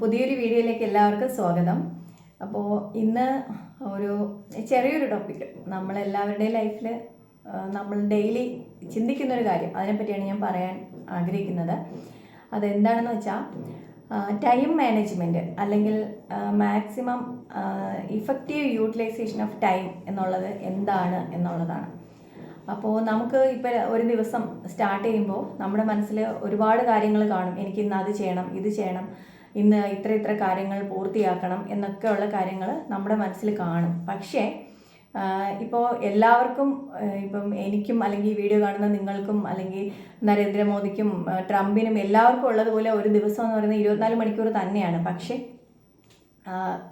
പുതിയൊരു വീഡിയോയിലേക്ക് എല്ലാവർക്കും സ്വാഗതം. അപ്പോൾ ഇന്ന് ഒരു ചെറിയൊരു ടോപ്പിക്ക് നമ്മളെല്ലാവരുടെയും ലൈഫിൽ നമ്മൾ ഡെയിലി ചിന്തിക്കുന്ന ഒരു കാര്യം. അതിനെപ്പറ്റിയാണ് ഞാൻ പറയാൻ ആഗ്രഹിക്കുന്നത്. അതെന്താണെന്ന് വെച്ചാൽ ടൈം മാനേജ്മെന്റ് അല്ലെങ്കിൽ maximum effective utilisation of time എന്നുള്ളത് എന്താണ് എന്നുള്ളതാണ്. അപ്പോൾ നമുക്ക് ഇപ്പോൾ ഒരു ദിവസം സ്റ്റാർട്ട് ചെയ്യുമ്പോൾ നമ്മുടെ മനസ്സിൽ ഒരുപാട് കാര്യങ്ങൾ കാണും. എനിക്ക് ഇന്ന് അത് ചെയ്യണം ഇത് ചെയ്യണം. ഇന്ന് ഇത്ര ഇത്ര കാര്യങ്ങൾ പൂർത്തിയാക്കണം എന്നൊക്കെയുള്ള കാര്യങ്ങൾ നമ്മുടെ മനസ്സിൽ കാണും. പക്ഷേ ഇപ്പോൾ എല്ലാവർക്കും ഇപ്പം എനിക്കും അല്ലെങ്കിൽ ഈ വീഡിയോ കാണുന്ന നിങ്ങൾക്കും അല്ലെങ്കിൽ നരേന്ദ്രമോദിക്കും ട്രംപിനും എല്ലാവർക്കും ഉള്ളതുപോലെ ഒരു ദിവസം എന്ന് പറയുന്നത് ഇരുപത്തിനാല് മണിക്കൂർ തന്നെയാണ്. പക്ഷേ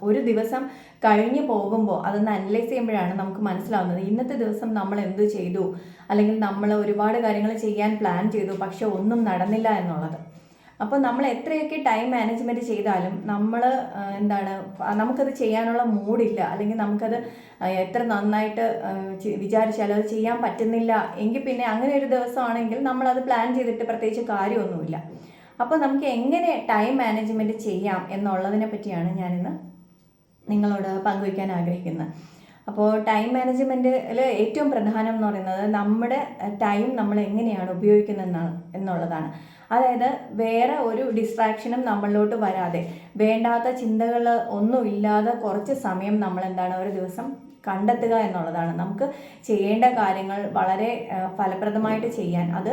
ഒരു ദിവസം കഴിഞ്ഞു പോകുമ്പോൾ അതൊന്ന് അനലൈസ് ചെയ്യുമ്പോഴാണ് നമുക്ക് മനസ്സിലാവുന്നത്. ഇന്നത്തെ ദിവസം നമ്മൾ എന്ത് ചെയ്തു? അല്ലെങ്കിൽ നമ്മൾ ഒരുപാട് കാര്യങ്ങൾ ചെയ്യാൻ പ്ലാൻ ചെയ്തു പക്ഷെ ഒന്നും നടന്നില്ല എന്നുള്ളത്. അപ്പോൾ നമ്മൾ എത്രയൊക്കെ ടൈം മാനേജ്മെന്റ് ചെയ്താലും നമ്മൾ എന്താണ് നമുക്കത് ചെയ്യാനുള്ള മൂഡില്ല. അല്ലെങ്കിൽ നമുക്കത് എത്ര നന്നായിട്ട് വിചാരിച്ചാലും അത് ചെയ്യാൻ പറ്റുന്നില്ല. എങ്കിൽ പിന്നെ അങ്ങനെ ഒരു ദിവസമാണെങ്കിൽ നമ്മളത് പ്ലാൻ ചെയ്തിട്ട് പ്രത്യേകിച്ച് കാര്യമൊന്നുമില്ല. അപ്പോൾ നമുക്ക് എങ്ങനെ ടൈം മാനേജ്മെന്റ് ചെയ്യാം എന്നുള്ളതിനെ പറ്റിയാണ് ഞാനിന്ന് നിങ്ങളോട് പങ്കുവയ്ക്കാൻ ആഗ്രഹിക്കുന്നത്. അപ്പോൾ ടൈം മാനേജ്മെന്റിൽ ഏറ്റവും പ്രധാനം എന്ന് പറയുന്നത് നമ്മുടെ ടൈം നമ്മൾ എങ്ങനെയാണ് ഉപയോഗിക്കുന്നതെന്നാണ് എന്നുള്ളതാണ്. അതായത് വേറെ ഒരു ഡിസ്ട്രാക്ഷനും നമ്മളിലോട്ട് വരാതെ വേണ്ടാത്ത ചിന്തകൾ ഒന്നുമില്ലാതെ കുറച്ച് സമയം നമ്മൾ എന്താണ് ഒരു ദിവസം കണ്ടെത്തുക എന്നുള്ളതാണ്. നമുക്ക് ചെയ്യേണ്ട കാര്യങ്ങൾ വളരെ ഫലപ്രദമായിട്ട് ചെയ്യാൻ. അത്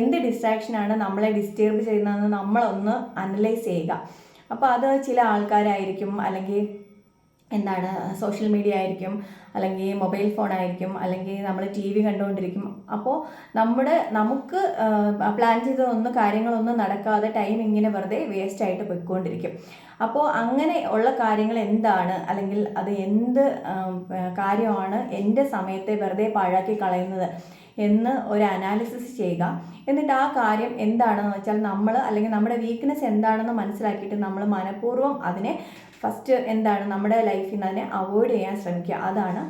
എന്ത് ഡിസ്ട്രാക്ഷനാണ് നമ്മളെ ഡിസ്റ്റർബ് ചെയ്യുന്നതെന്ന് നമ്മളൊന്ന് അനലൈസ് ചെയ്യുക. അപ്പോൾ അത് ചില ആൾക്കാരായിരിക്കും അല്ലെങ്കിൽ എന്താണ് സോഷ്യൽ മീഡിയ ആയിരിക്കും അല്ലെങ്കിൽ മൊബൈൽ ഫോൺ ആയിരിക്കും അല്ലെങ്കിൽ നമ്മൾ ടി വി കണ്ടുകൊണ്ടിരിക്കും അപ്പോൾ നമ്മുടെ നമുക്ക് പ്ലാൻ ചെയ്തതൊന്നും കാര്യങ്ങളൊന്നും നടക്കാതെ ടൈം ഇങ്ങനെ വെറുതെ വേസ്റ്റ് ആയിട്ട് പോയിക്കൊണ്ടിരിക്കും. അപ്പോൾ അങ്ങനെ ഉള്ള കാര്യങ്ങൾ എന്താണ്? അല്ലെങ്കിൽ അത് എന്ത് കാര്യമാണ് എന്റെ സമയത്തെ വെറുതെ പാഴാക്കി കളയുന്നത് എന്ന് ഒരു അനാലിസിസ് ചെയ്യുക. എന്നിട്ട് ആ കാര്യം എന്താണെന്ന് വെച്ചാൽ നമ്മൾ അല്ലെങ്കിൽ നമ്മുടെ വീക്ക്നെസ് എന്താണെന്ന് മനസ്സിലാക്കിയിട്ട് നമ്മൾ മനഃപൂർവം അതിനെ ഫസ്റ്റ് എന്താണ് നമ്മുടെ ലൈഫിൽ നിന്ന് അതിനെ അവോയ്ഡ് ചെയ്യാൻ ശ്രമിക്കുക. അതാണ്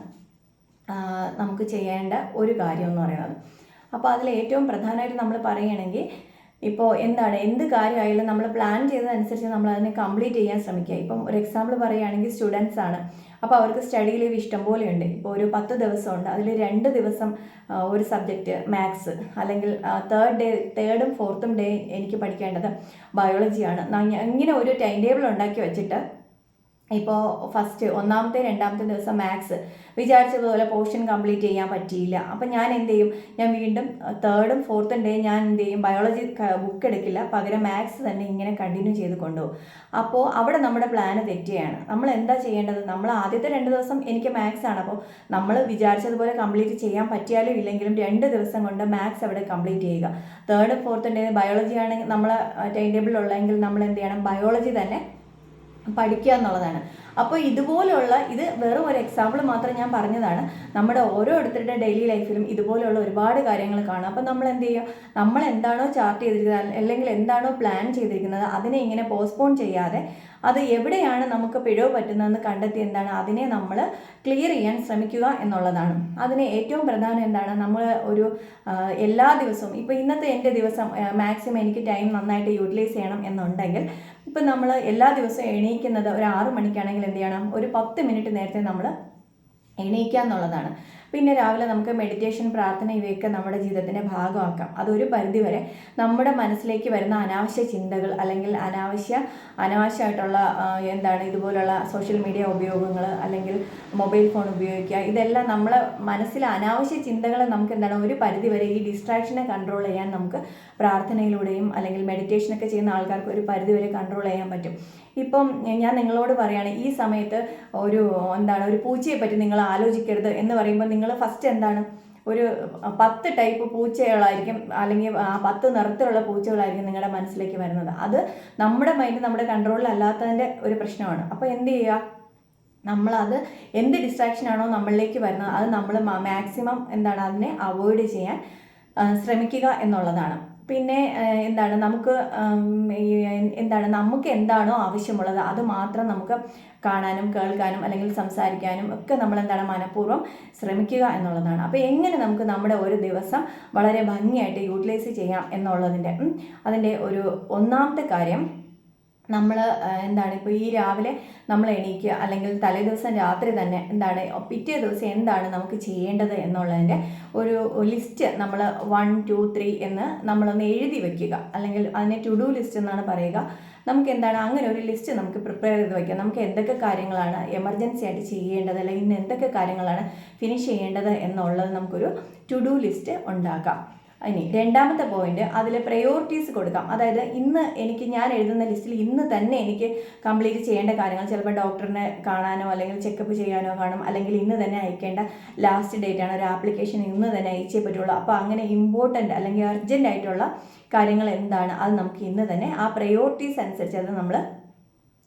നമുക്ക് ചെയ്യേണ്ട ഒരു കാര്യം എന്ന് പറയുന്നത്. അപ്പോൾ അതിൽ ഏറ്റവും പ്രധാനമായിട്ട് നമ്മൾ പറയുകയാണെങ്കിൽ ഇപ്പോൾ എന്താണ് എന്ത് കാര്യമായാലും നമ്മൾ പ്ലാൻ ചെയ്തതനുസരിച്ച് നമ്മൾ അതിനെ കംപ്ലീറ്റ് ചെയ്യാൻ ശ്രമിക്കുക. ഇപ്പം ഒരു എക്സാമ്പിൾ പറയുകയാണെങ്കിൽ സ്റ്റുഡൻസ് ആണ്. അപ്പോൾ അവർക്ക് സ്റ്റഡി ലീവ് ഇഷ്ടം പോലെയുണ്ട് ഇപ്പോൾ ഒരു പത്ത് ദിവസമുണ്ട്. അതിൽ രണ്ട് ദിവസം ഒരു സബ്ജക്റ്റ് മാത്സ് അല്ലെങ്കിൽ തേർഡ് ഡേ തേർഡും ഫോർത്തും ഡേ എനിക്ക് പഠിക്കേണ്ടത് ബയോളജിയാണ് ഇങ്ങനെ ഒരു ടൈം ടേബിൾ ഉണ്ടാക്കി വെച്ചിട്ട് ഇപ്പോൾ ഫസ്റ്റ് ഒന്നാമത്തെ രണ്ടാമത്തെ ദിവസം മാത്സ് വിചാരിച്ചതുപോലെ പോർഷൻ കംപ്ലീറ്റ് ചെയ്യാൻ പറ്റിയില്ല. അപ്പം ഞാൻ എന്ത് ചെയ്യും? ഞാൻ വീണ്ടും തേർഡും ഫോർത്തും ഡേ ഞാൻ എന്ത് ചെയ്യും? ബയോളജി ബുക്ക് എടുക്കില്ല. പകരം മാത്സ് തന്നെ ഇങ്ങനെ കണ്ടിന്യൂ ചെയ്ത് കൊണ്ടുപോകും. അപ്പോൾ അവിടെ നമ്മുടെ പ്ലാന് തെറ്റുകയാണ് നമ്മൾ എന്താ ചെയ്യേണ്ടത്? നമ്മൾ ആദ്യത്തെ രണ്ട് ദിവസം എനിക്ക് മാത്സ് ആണ്. അപ്പോൾ നമ്മൾ വിചാരിച്ചതുപോലെ കംപ്ലീറ്റ് ചെയ്യാൻ പറ്റിയാലും ഇല്ലെങ്കിലും രണ്ട് ദിവസം കൊണ്ട് മാത്സ് അവിടെ കംപ്ലീറ്റ് ചെയ്യുക. തേർഡും ഫോർത്തും ഡേ ബയോളജി ആണെങ്കിൽ നമ്മൾ ടൈം ടേബിളിലുള്ളെങ്കിൽ നമ്മൾ എന്ത് ചെയ്യണം? ബയോളജി തന്നെ പഠിക്കുക എന്നുള്ളതാണ്. അപ്പോൾ ഇതുപോലുള്ള ഇത് വെറും ഒരു എക്സാമ്പിൾ മാത്രം ഞാൻ പറഞ്ഞതാണ്. നമ്മുടെ ഓരോരുത്തരുടെ ഡെയിലി ലൈഫിലും ഇതുപോലെയുള്ള ഒരുപാട് കാര്യങ്ങൾ കാണാം. അപ്പോൾ നമ്മൾ എന്ത് ചെയ്യുക? നമ്മൾ എന്താണോ ചാർട്ട് ചെയ്തിരിക്കുന്നത് അല്ലെങ്കിൽ എന്താണോ പ്ലാൻ ചെയ്തിരിക്കുന്നത് അതിനെ ഇങ്ങനെ പോസ്റ്റ്പോൺ ചെയ്യാതെ അത് എവിടെയാണ് നമുക്ക് പിഴവ് പറ്റുന്നതെന്ന് കണ്ടെത്തി എന്താണ് അതിനെ നമ്മൾ ക്ലിയർ ചെയ്യാൻ ശ്രമിക്കുക എന്നുള്ളതാണ്. അതിന് ഏറ്റവും പ്രധാനം എന്താണ്? നമ്മൾ ഒരു എല്ലാ ദിവസവും ഇപ്പോൾ ഇന്നത്തെ എന്റെ ദിവസം മാക്സിമം എനിക്ക് ടൈം നന്നായിട്ട് യൂട്ടിലൈസ് ചെയ്യണം എന്നുണ്ടെങ്കിൽ ഇപ്പം നമ്മൾ എല്ലാ ദിവസവും എണീക്കുന്നത് ഒരു ആറ് മണിക്കാണെങ്കിൽ എന്ത് ചെയ്യണം? ഒരു പത്ത് മിനിറ്റ് നേരത്തെ നമ്മൾ എണീക്കുക എന്നുള്ളതാണ് പിന്നെ രാവിലെ നമുക്ക് മെഡിറ്റേഷൻ പ്രാർത്ഥന ഇവയൊക്കെ നമ്മുടെ ജീവിതത്തിന്റെ ഭാഗമാക്കാം. അതൊരു പരിധിവരെ നമ്മുടെ മനസ്സിലേക്ക് വരുന്ന അനാവശ്യ ചിന്തകൾ അല്ലെങ്കിൽ അനാവശ്യ അനാവശ്യമായിട്ടുള്ള എന്താണ് ഇതുപോലുള്ള സോഷ്യൽ മീഡിയ ഉപയോഗങ്ങൾ അല്ലെങ്കിൽ മൊബൈൽ ഫോൺ ഉപയോഗിക്കുക. ഇതെല്ലാം നമ്മളെ മനസ്സിലെ അനാവശ്യ ചിന്തകളെ നമുക്ക് എന്താണ് ഒരു പരിധിവരെ ഈ ഡിസ്ട്രാക്ഷനെ കൺട്രോൾ ചെയ്യാൻ നമുക്ക് പ്രാർത്ഥനയിലൂടെയും അല്ലെങ്കിൽ മെഡിറ്റേഷനൊക്കെ ചെയ്യുന്ന ആൾക്കാർക്ക് ഒരു പരിധിവരെ കൺട്രോൾ ചെയ്യാൻ പറ്റും. ഇപ്പം ഞാൻ നിങ്ങളോട് പറയുകയാണ് ഈ സമയത്ത് ഒരു എന്താണ് ഒരു പൂച്ചയെ പറ്റി നിങ്ങൾ ആലോചിക്കരുത് എന്ന് പറയുമ്പോൾ നിങ്ങൾ ഫസ്റ്റ് എന്താണ്? ഒരു പത്ത് ടൈപ്പ് പൂച്ചകളായിരിക്കും അല്ലെങ്കിൽ പത്ത് നിറത്തിലുള്ള പൂച്ചകളായിരിക്കും നിങ്ങളുടെ മനസ്സിലേക്ക് വരുന്നത്. അത് നമ്മുടെ മൈൻഡ് നമ്മുടെ കൺട്രോളിലല്ലാത്തതിന്റെ ഒരു പ്രശ്നമാണ്. അപ്പോൾ എന്ത് ചെയ്യുക? നമ്മളത് എന്ത് ഡിസ്ട്രാക്ഷൻ ആണോ നമ്മളിലേക്ക് വരുന്നത് അത് നമ്മൾ മാക്സിമം എന്താണ് അതിനെ അവോയ്ഡ് ചെയ്യാൻ ശ്രമിക്കുക എന്നുള്ളതാണ്. പിന്നെ എന്താണ് നമുക്ക് എന്താണ് നമുക്ക് എന്താണോ ആവശ്യമുള്ളത് അത് മാത്രം നമുക്ക് കാണാനും കേൾക്കാനും അല്ലെങ്കിൽ സംസാരിക്കാനും ഒക്കെ നമ്മൾ എന്താണ് മനഃപൂർവം ശ്രമിക്കുക എന്നുള്ളതാണ്. അപ്പോൾ എങ്ങനെ നമുക്ക് നമ്മുടെ ഒരു ദിവസം വളരെ ഭംഗിയായിട്ട് യൂട്ടിലൈസ് ചെയ്യാം എന്നുള്ളതിന്റെ അതിന്റെ ഒരു ഒന്നാമത്തെ കാര്യം നമ്മൾ എന്താണ് ഇപ്പോൾ ഈ രാവിലെ നമ്മൾ എണീക്കുക അല്ലെങ്കിൽ തലേദിവസം രാത്രി തന്നെ എന്താണ് പിറ്റേ ദിവസം എന്താണ് നമുക്ക് ചെയ്യേണ്ടത് എന്നുള്ളതിന്റെ ഒരു ലിസ്റ്റ് നമ്മൾ വൺ ടു ത്രീ എന്ന് നമ്മളൊന്ന് എഴുതി വെക്കുക. അല്ലെങ്കിൽ അതിനെ ടു ഡു ലിസ്റ്റ് എന്നാണ് പറയുക. നമുക്ക് എന്താണ് അങ്ങനെ ഒരു ലിസ്റ്റ് നമുക്ക് പ്രിപ്പയർ ചെയ്ത് വയ്ക്കാം നമുക്ക് എന്തൊക്കെ കാര്യങ്ങളാണ് എമർജൻസി ആയിട്ട് ചെയ്യേണ്ടത് അല്ലെങ്കിൽ ഇന്ന് എന്തൊക്കെ കാര്യങ്ങളാണ് ഫിനിഷ് ചെയ്യേണ്ടത് എന്നുള്ളത് നമുക്കൊരു ടു ഡു ലിസ്റ്റ് ഉണ്ടാക്കാം. ഇനി രണ്ടാമത്തെ പോയിന്റ് അതിൽ പ്രയോറിറ്റീസ് കൊടുക്കാം. അതായത് ഇന്ന് എനിക്ക് ഞാൻ എഴുതുന്ന ലിസ്റ്റിൽ ഇന്ന് തന്നെ എനിക്ക് കംപ്ലീറ്റ് ചെയ്യേണ്ട കാര്യങ്ങൾ ചിലപ്പോൾ ഡോക്ടറിനെ കാണാനോ അല്ലെങ്കിൽ ചെക്കപ്പ് ചെയ്യാനോ കാണും. അല്ലെങ്കിൽ ഇന്ന് തന്നെ അയക്കേണ്ട ലാസ്റ്റ് ഡേറ്റ് ആണ് ഒരു ആപ്ലിക്കേഷൻ ഇന്ന് തന്നെ അയച്ചേ പറ്റുള്ളൂ. അപ്പോൾ അങ്ങനെ ഇമ്പോർട്ടന്റ് അല്ലെങ്കിൽ അർജന്റ് ആയിട്ടുള്ള കാര്യങ്ങൾ എന്താണ്? അത് നമുക്ക് ഇന്ന് തന്നെ ആ പ്രയോറിറ്റീസ് അനുസരിച്ച് അത് നമ്മൾ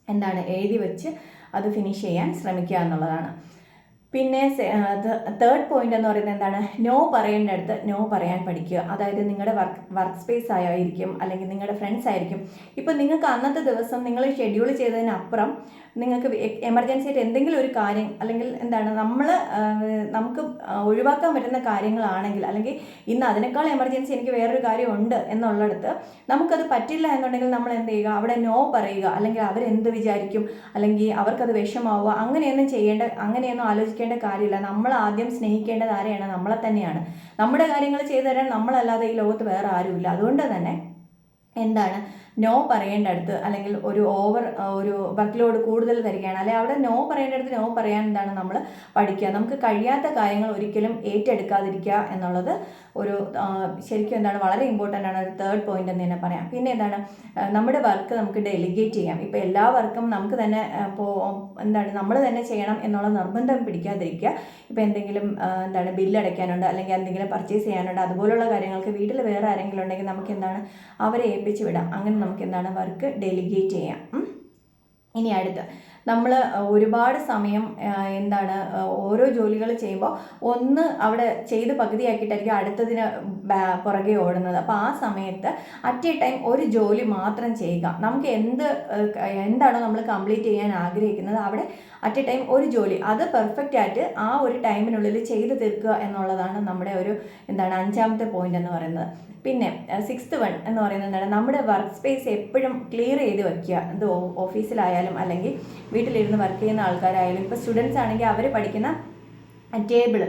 എന്താണ് എഴുതി വെച്ച് അത് ഫിനിഷ് ചെയ്യാൻ ശ്രമിക്കുക എന്നുള്ളതാണ്. പിന്നെ തേർഡ് പോയിന്റ് എന്ന് പറയുന്നത് എന്താണ്? നോ പറയേണ്ടടുത്ത് നോ പറയാൻ പഠിക്കുക. അതായത് നിങ്ങളുടെ വർക്ക് വർക്ക് സ്പേസ് ആയിരിക്കും അല്ലെങ്കിൽ നിങ്ങളുടെ ഫ്രണ്ട്സ് ആയിരിക്കും. ഇപ്പം നിങ്ങൾക്ക് അന്നത്തെ ദിവസം നിങ്ങൾ ഷെഡ്യൂൾ ചെയ്തതിനപ്പുറം നിങ്ങൾക്ക് എമർജൻസി ആയിട്ട് എന്തെങ്കിലും ഒരു കാര്യം അല്ലെങ്കിൽ എന്താണ് നമ്മൾ നമുക്ക് ഒഴിവാക്കാൻ പറ്റുന്ന കാര്യങ്ങളാണെങ്കിൽ അല്ലെങ്കിൽ ഇന്ന് അതിനേക്കാൾ എമർജൻസി എനിക്ക് വേറൊരു കാര്യം ഉണ്ട് എന്നുള്ളിടത്ത് നമുക്കത് പറ്റില്ല എന്നുണ്ടെങ്കിൽ നമ്മൾ എന്ത് ചെയ്യുക? അവിടെ നോ പറയുക. അല്ലെങ്കിൽ അവരെന്ത് വിചാരിക്കും? അല്ലെങ്കിൽ അവർക്കത് വിഷമാവുക. അങ്ങനെയൊന്നും ചെയ്യേണ്ട അങ്ങനെയൊന്നും ആലോചിക്കേണ്ട കാര്യമില്ല. നമ്മൾ ആദ്യം സ്നേഹിക്കേണ്ടത് ആരെയാണ്? നമ്മളെ തന്നെയാണ്. നമ്മുടെ കാര്യങ്ങൾ ചെയ്തു തരാൻ നമ്മളല്ലാതെ ഈ ലോകത്ത് വേറെ ആരുമില്ല. അതുകൊണ്ട് തന്നെ എന്താണ്? നോ പറയേണ്ട പറയേണ്ടടുത്ത് അല്ലെങ്കിൽ ഒരു ഓവർ ഒരു വർക്ക് ലോഡ് കൂടുതൽ തരികയാണ് അല്ലെങ്കിൽ അവിടെ നോ പറയേണ്ട പറയേണ്ടടുത്ത് നോ പറയാൻ എന്താണ് നമ്മൾ പഠിക്കുക. നമുക്ക് കഴിയാത്ത കാര്യങ്ങൾ ഒരിക്കലും ഏറ്റെടുക്കാതിരിക്കുക എന്നുള്ളത് ഒരു ശരിക്കും എന്താണ് വളരെ ഇമ്പോർട്ടന്റ് ആണ്. ഒരു തേർഡ് പോയിന്റ് എന്ന് തന്നെ പറയാം. പിന്നെ എന്താണ് നമ്മുടെ വർക്ക് നമുക്ക് ഡെലിഗേറ്റ് ചെയ്യാം. ഇപ്പോൾ എല്ലാ വർക്കും നമുക്ക് തന്നെ ഇപ്പോൾ എന്താണ് നമ്മൾ തന്നെ ചെയ്യണം എന്നുള്ള നിർബന്ധം പിടിക്കാതിരിക്കുക. ഇപ്പോൾ എന്തെങ്കിലും എന്താണ് ബില്ല് അടയ്ക്കാനുണ്ട് അല്ലെങ്കിൽ എന്തെങ്കിലും പർച്ചേസ് ചെയ്യാനുണ്ട് അതുപോലുള്ള കാര്യങ്ങൾക്ക് വീട്ടിൽ വേറെ ആരെങ്കിലും ഉണ്ടെങ്കിൽ നമുക്ക് എന്താണ് അവരെ ഏൽപ്പിച്ച് വിടാം. അങ്ങനെ നമുക്ക് എന്താണ് വർക്ക് ഡെലിഗേറ്റ് ചെയ്യാം ഇനി അടുത്ത് നമ്മൾ ഒരുപാട് സമയം എന്താണ് ഓരോ ജോലികൾ ചെയ്യുമ്പോൾ ഒന്ന് അവിടെ ചെയ്ത് പകുതിയാക്കിയിട്ടായിരിക്കും അടുത്തതിന് പുറകെ ഓടുന്നത്. അപ്പോൾ ആ സമയത്ത് അറ്റ് എ ടൈം ഒരു ജോലി മാത്രം ചെയ്യുക. നമുക്ക് എന്ത് എന്താണോ നമ്മൾ കംപ്ലീറ്റ് ചെയ്യാൻ ആഗ്രഹിക്കുന്നത് അവിടെ അറ്റ് എ ടൈം ഒരു ജോലി. അത് പെർഫെക്റ്റ് ആയിട്ട് ആ ഒരു ടൈമിനുള്ളിൽ ചെയ്ത് തീർക്കുക എന്നുള്ളതാണ് നമ്മുടെ ഒരു എന്താണ് അഞ്ചാമത്തെ പോയിന്റ് എന്ന് പറയുന്നത്. പിന്നെ സിക്സ്ത് വൺ എന്ന് പറയുന്നത് നമ്മുടെ വർക്ക് സ്പേസ് എപ്പോഴും ക്ലിയർ ചെയ്ത് വെക്കുക. ഇത് ഓഫീസിലായാലും അല്ലെങ്കിൽ വീട്ടിലിരുന്ന് വർക്ക് ചെയ്യുന്ന ആൾക്കാരായാലും ഇപ്പോൾ സ്റ്റുഡൻസ് ആണെങ്കിൽ അവർ പഠിക്കുന്ന ടേബിൾ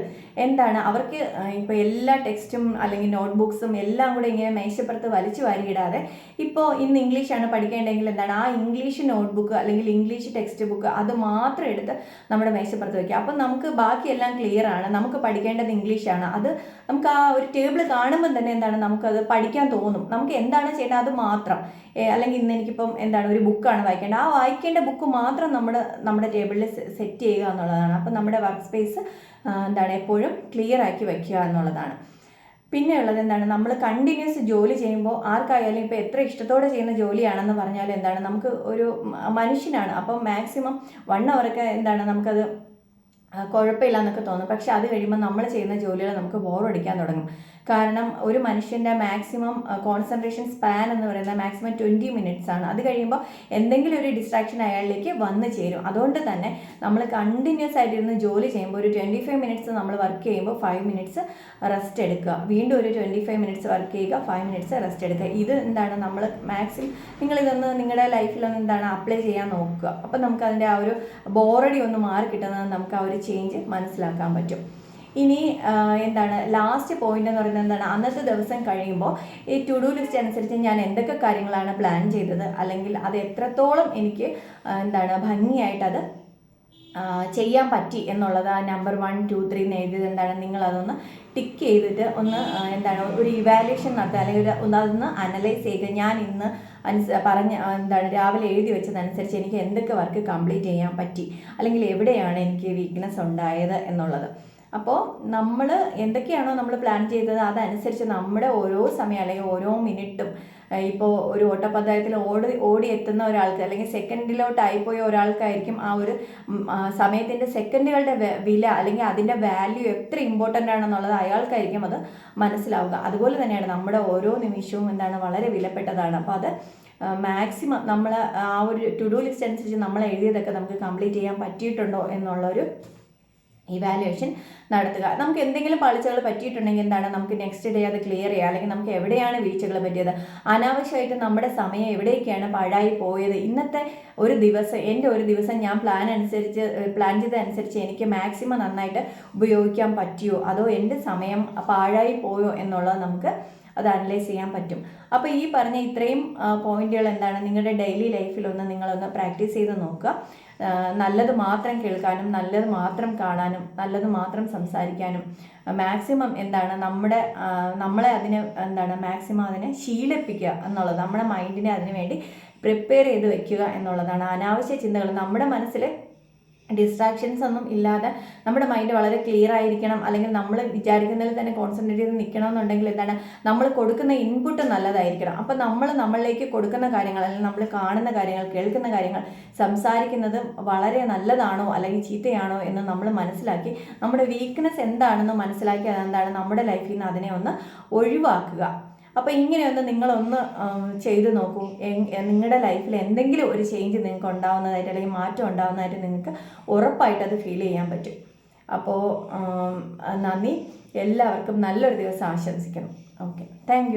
എന്താണ്? അവർക്ക് ഇപ്പോൾ എല്ലാ ടെക്സ്റ്റും അല്ലെങ്കിൽ നോട്ട്ബുക്സും എല്ലാം കൂടെ ഇങ്ങനെ മേശപ്പുറത്ത് വലിച്ചു വാരിയിടാതെ ഇപ്പോൾ ഇന്ന് ഇംഗ്ലീഷാണ് പഠിക്കേണ്ടതെങ്കിൽ എന്താണ്? ആ ഇംഗ്ലീഷ് നോട്ട്ബുക്ക് അല്ലെങ്കിൽ ഇംഗ്ലീഷ് ടെക്സ്റ്റ് ബുക്ക് അത് മാത്രം എടുത്ത് നമ്മുടെ മേശപ്പുറത്ത് വയ്ക്കുക. അപ്പം നമുക്ക് ബാക്കിയെല്ലാം ക്ലിയർ ആണ്. നമുക്ക് പഠിക്കേണ്ടത് ഇംഗ്ലീഷാണ്. അത് നമുക്ക് ആ ഒരു ടേബിൾ കാണുമ്പോൾ തന്നെ എന്താണ്? നമുക്കത് പഠിക്കാൻ തോന്നും. നമുക്ക് എന്താണ് ചെയ്യേണ്ടത്? അത് മാത്രം. അല്ലെങ്കിൽ ഇന്ന് എനിക്കിപ്പം എന്താണ്? ഒരു ബുക്കാണ് വായിക്കേണ്ടത്. ആ വായിക്കേണ്ട ബുക്ക് മാത്രം നമ്മുടെ നമ്മുടെ ടേബിളിൽ സെറ്റ് ചെയ്യുക എന്നുള്ളതാണ്. അപ്പം നമ്മുടെ വർക്ക് സ്പേസ് എന്താണ്? എപ്പോഴും ക്ലിയർ ആക്കി വയ്ക്കുക എന്നുള്ളതാണ്. പിന്നെ ഉള്ളത് എന്താണ്? നമ്മൾ കണ്ടിന്യൂസ് ജോലി ചെയ്യുമ്പോൾ ആർക്കായാലും ഇപ്പോൾ എത്ര ഇഷ്ടത്തോടെ ചെയ്യുന്ന ജോലിയാണെന്ന് പറഞ്ഞാൽ എന്താണ്? നമുക്ക് ഒരു മനുഷ്യനാണ്. അപ്പം മാക്സിമം വൺ അവർക്ക് എന്താണ്? നമുക്കത് കുഴപ്പമില്ല എന്നൊക്കെ തോന്നും. പക്ഷെ അത് കഴിയുമ്പോൾ നമ്മൾ ചെയ്യുന്ന ജോലികൾ നമുക്ക് ബോറടിക്കാൻ തുടങ്ങും. കാരണം ഒരു മനുഷ്യന്റെ മാക്സിമം കോൺസെൻട്രേഷൻ സ്പാൻ എന്ന് പറയുന്നത് മാക്സിമം ട്വന്റി മിനിറ്റ്സ് ആണ്. അത് കഴിയുമ്പോൾ എന്തെങ്കിലും ഒരു ഡിസ്ട്രാക്ഷൻ അയാളിലേക്ക് വന്നു ചേരും. അതുകൊണ്ട് തന്നെ നമ്മൾ കണ്ടിന്യൂസ് ആയിട്ടിരുന്ന് ജോലി ചെയ്യുമ്പോൾ ഒരു ട്വന്റി ഫൈവ് മിനിറ്റ്സ് നമ്മൾ വർക്ക് ചെയ്യുമ്പോൾ ഫൈവ് മിനിറ്റ്സ് റെസ്റ്റ് എടുക്കുക. വീണ്ടും ഒരു ട്വന്റി ഫൈവ് മിനിറ്റ്സ് വർക്ക് ചെയ്യുക ഫൈവ് മിനിറ്റ്സ് റെസ്റ്റ് എടുക്കുക. ഇത് എന്താണ് നമ്മൾ മാക്സിമം നിങ്ങളിതൊന്ന് നിങ്ങളുടെ ലൈഫിലൊന്ന് എന്താണ് അപ്ലൈ ചെയ്യാൻ നോക്കുക. അപ്പം നമുക്ക് അതിന്റെ ആ ഒരു ബോറടി ഒന്ന് മാറി കിട്ടുന്നത് നമുക്ക് ആ ഒരു ചേഞ്ച് മനസ്സിലാക്കാൻ പറ്റും. ഇനി എന്താണ് ലാസ്റ്റ് പോയിന്റ് എന്ന് പറയുന്നത് എന്താണ്? അന്നത്തെ ദിവസം കഴിയുമ്പോൾ ഈ ടു ഡു ലിസ്റ്റ് അനുസരിച്ച് ഞാൻ എന്തൊക്കെ കാര്യങ്ങളാണ് പ്ലാൻ ചെയ്തത്? അല്ലെങ്കിൽ അത് എത്രത്തോളം എനിക്ക് എന്താണ് ഭംഗിയായിട്ട് അത് ചെയ്യാൻ പറ്റി എന്നുള്ളത് ആ നമ്പർ വൺ ടു ത്രീ എന്ന് എഴുതിയത് എന്താണ്? നിങ്ങൾ അതൊന്ന് ടിക്ക് ചെയ്തിട്ട് ഒന്ന് എന്താണ് ഒരു ഇവാലുവേഷൻ നടത്തുക. അല്ലെങ്കിൽ ഒരു ഒന്ന് അതൊന്ന് അനലൈസ് ചെയ്ത് ഞാൻ ഇന്ന് അനുസ പറഞ്ഞ എന്താണ് രാവിലെ എഴുതി വെച്ചതനുസരിച്ച് എനിക്ക് എന്തൊക്കെ വർക്ക് കംപ്ലീറ്റ് ചെയ്യാൻ പറ്റി? അല്ലെങ്കിൽ എവിടെയാണ് എനിക്ക് വീക്ക്നെസ് ഉണ്ടായത് എന്നുള്ളത്. അപ്പോൾ നമ്മൾ എന്തൊക്കെയാണോ നമ്മൾ പ്ലാൻ ചെയ്തത് അതനുസരിച്ച് നമ്മുടെ ഓരോ സമയം അല്ലെങ്കിൽ ഓരോ മിനിറ്റും ഇപ്പോൾ ഒരു ഓട്ടപ്പന്തയത്തിൽ ഓടി ഓടി എത്തുന്ന ഒരാൾക്ക് അല്ലെങ്കിൽ സെക്കൻഡിലോട്ടായിപ്പോയ ഒരാൾക്കായിരിക്കും ആ ഒരു സമയത്തിന്റെ സെക്കൻഡുകളുടെ വില അല്ലെങ്കിൽ അതിന്റെ വാല്യൂ എത്ര ഇമ്പോർട്ടന്റ് ആണെന്നുള്ളത് അയാൾക്കായിരിക്കും അത് മനസ്സിലാവുക. അതുപോലെ തന്നെയാണ് നമ്മുടെ ഓരോ നിമിഷവും എന്താണ് വളരെ വിലപ്പെട്ടതാണ്. അപ്പോൾ അത് മാക്സിമം നമ്മൾ ആ ഒരു ടു ഡു ലിസ്റ്റ് അനുസരിച്ച് നമ്മൾ എഴുതിയതൊക്കെ നമുക്ക് കംപ്ലീറ്റ് ചെയ്യാൻ പറ്റിയിട്ടുണ്ടോ എന്നുള്ളൊരു ഇവാലുവേഷൻ നടത്തുക. നമുക്ക് എന്തെങ്കിലും പാളിച്ചകൾ പറ്റിയിട്ടുണ്ടെങ്കിൽ എന്താണ് നമുക്ക് നെക്സ്റ്റ് ഡേ അത് ക്ലിയർ ചെയ്യുക അല്ലെങ്കിൽ നമുക്ക് എവിടെയാണ് വീഴ്ചകൾ പറ്റിയത്? അനാവശ്യമായിട്ട് നമ്മുടെ സമയം എവിടേക്കാണ് പാഴായി പോയത്? ഇന്നത്തെ ഒരു ദിവസം എന്റെ ഒരു ദിവസം ഞാൻ പ്ലാൻ അനുസരിച്ച് പ്ലാൻ ചെയ്തതനുസരിച്ച് എനിക്ക് മാക്സിമം നന്നായിട്ട് ഉപയോഗിക്കാൻ പറ്റിയോ? അതോ എന്റെ സമയം പാഴായി പോയോ എന്നുള്ളത് നമുക്ക് അത് അനലൈസ് ചെയ്യാൻ പറ്റും. അപ്പോൾ ഈ പറഞ്ഞ ഇത്രയും പോയിന്റുകൾ എന്താണ് നിങ്ങളുടെ ഡെയിലി ലൈഫിലൊന്ന് നിങ്ങളൊന്ന് പ്രാക്ടീസ് ചെയ്ത് നോക്കുക. നല്ലത് മാത്രം കേൾക്കാനും നല്ലത് മാത്രം കാണാനും നല്ലത് മാത്രം സംസാരിക്കാനും മാക്സിമം എന്താണ് നമ്മുടെ നമ്മളെ അതിന് എന്താണ് മാക്സിമം അതിനെ ശീലിപ്പിക്കുക എന്നുള്ളത് നമ്മുടെ മൈൻഡിനെ അതിനു വേണ്ടി പ്രിപ്പയർ ചെയ്ത് വെക്കുക എന്നുള്ളതാണ് അനാവശ്യ ചിന്തകൾ. നമ്മുടെ മനസ്സിൽ ഡിസ്ട്രാക്ഷൻസ് ഒന്നും ഇല്ലാതെ നമ്മുടെ മൈൻഡ് വളരെ ക്ലിയർ ആയിരിക്കണം. അല്ലെങ്കിൽ നമ്മൾ വിചാരിക്കുന്നതിൽ തന്നെ കോൺസെൻട്രേറ്റ് ചെയ്ത് നിൽക്കണം എന്നുണ്ടെങ്കിൽ എന്താണ്? നമ്മൾ കൊടുക്കുന്ന ഇൻപുട്ട് നല്ലതായിരിക്കണം. അപ്പം നമ്മൾ നമ്മളിലേക്ക് കൊടുക്കുന്ന കാര്യങ്ങൾ അല്ലെങ്കിൽ നമ്മൾ കാണുന്ന കാര്യങ്ങൾ കേൾക്കുന്ന കാര്യങ്ങൾ സംസാരിക്കുന്നത് വളരെ നല്ലതാണോ അല്ലെങ്കിൽ ചീത്തയാണോ എന്ന് നമ്മൾ മനസ്സിലാക്കി നമ്മുടെ വീക്ക്നെസ് എന്താണെന്ന് മനസ്സിലാക്കി അതെന്താണ് നമ്മുടെ ലൈഫിൽ നിന്ന് അതിനെ ഒന്ന് ഒഴിവാക്കുക. അപ്പോൾ ഇങ്ങനെയൊന്ന് നിങ്ങളൊന്ന് ചെയ്തു നോക്കൂ. നിങ്ങളുടെ ലൈഫിൽ എന്തെങ്കിലും ഒരു ചേഞ്ച് നിങ്ങൾക്ക് ഉണ്ടാവുന്നതായിട്ട് അല്ലെങ്കിൽ മാറ്റം ഉണ്ടാവുന്നതായിട്ട് നിങ്ങൾക്ക് ഉറപ്പായിട്ട് അത് ഫീൽ ചെയ്യാൻ പറ്റും. അപ്പോൾ നന്ദി. എല്ലാവർക്കും നല്ലൊരു ദിവസം ആശംസിക്കണം ഓക്കെ താങ്ക്